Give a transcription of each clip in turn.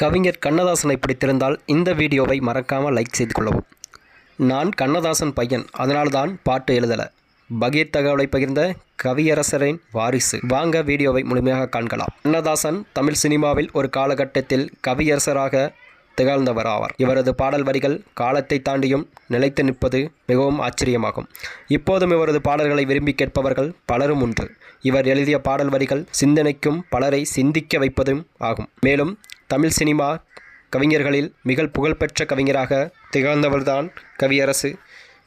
கவிஞர் கண்ணதாசனை பிடித்திருந்தால் இந்த வீடியோவை மறக்காமல் லைக் செய்து கொள்ளவும். நான் கண்ணதாசன் பையன். அதனால்தான் பாட்டு எழுதலை. பகீர் தகவலை பகிர்ந்த கவியரசரின் வாரிசு. வாங்க வீடியோவை முழுமையாக காண்கலாம். கண்ணதாசன் தமிழ் சினிமாவில் ஒரு காலகட்டத்தில் கவியரசராக திகழ்ந்தவர் ஆவார் இவரது பாடல் வரிகள் காலத்தை தாண்டியும் நிலைத்து நிற்பது மிகவும் ஆச்சரியமாகும். இப்போதும் இவரது பாடல்களை விரும்பி கேட்பவர்கள் பலரும் உண்டு. இவர் எழுதிய பாடல் வரிகள் சிந்தனைக்கும் பலரை சிந்திக்க வைப்பதும் ஆகும். மேலும் தமிழ் சினிமா கவிஞர்களில் மிக புகழ்பெற்ற கவிஞராக திகழ்ந்தவர்தான் கவியரசு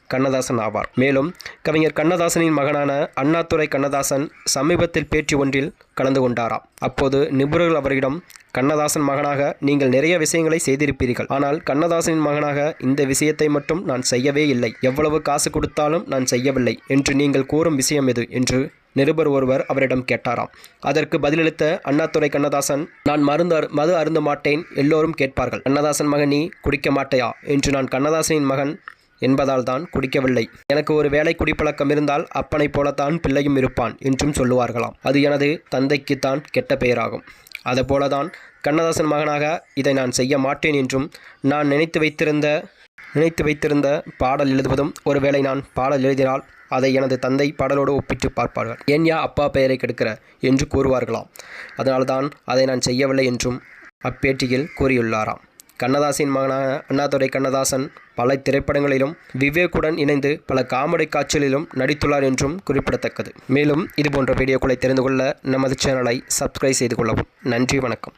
கண்ணதாசன் ஆவார். மேலும் கவிஞர் கண்ணதாசனின் மகனான அண்ணாதுரை கண்ணதாசன் சமீபத்தில் பேச்சு ஒன்றில் கலந்து கொண்டாராம். அப்போது நிபுணர்கள் அவரிடம் கண்ணதாசன் மகனாக நீங்கள் நிறைய விஷயங்களை செய்திருப்பீர்கள். ஆனால் கண்ணதாசனின் மகனாக இந்த விஷயத்தை மட்டும் நான் செய்யவே இல்லை. எவ்வளவு காசு கொடுத்தாலும் நான் செய்யவில்லை. என்று நீங்கள் கூறும் விஷயம் எது? என்று நிருபர் ஒருவர் அவரிடம் கேட்டாராம். அதற்கு பதிலளித்த அண்ணாதுரை கண்ணதாசன் நான் மருந்து அரு- மது அருந்த மாட்டேன் எல்லோரும் கேட்பார்கள். கண்ணதாசன் மகன் நீ குடிக்க மாட்டையா? என்று நான் கண்ணதாசனின் மகன் என்பதால் தான் குடிக்கவில்லை. எனக்கு ஒரு வேலை குடிப்பழக்கம் இருந்தால் அப்பனைப் போலத்தான் பிள்ளையும் இருப்பான் என்றும் சொல்லுவார்களாம். அது எனது தந்தைக்குத்தான் கெட்ட பெயராகும். அதுபோலதான் கண்ணதாசன் மகனாக இதை நான் செய்ய மாட்டேன் என்றும் நான் நினைத்து வைத்திருந்த நினைத்து வைத்திருந்த பாடல் எழுதுவதும் ஒருவேளை நான் பாடல் எழுதினால் அதை எனது தந்தை பாடலோடு ஒப்பிட்டு பார்ப்பார்கள். ஏன் யா அப்பா பெயரை கெடுக்கிற? என்று கூறுவார்களாம். அதனால்தான் அதை நான் செய்யவில்லை என்றும் அப்பேட்டியில் கூறியுள்ளாராம். கண்ணதாசின் மகனான அண்ணாதுரை கண்ணதாசன் பல திரைப்படங்களிலும் விவேக்குடன் இணைந்து பல காமெடி காட்சிகளிலும் நடித்துள்ளார் என்றும் குறிப்பிடத்தக்கது. மேலும் இதுபோன்ற வீடியோக்களை தெரிந்து கொள்ள நமது சேனலை சப்ஸ்கிரைப் செய்து கொள்ளவும். நன்றி வணக்கம்.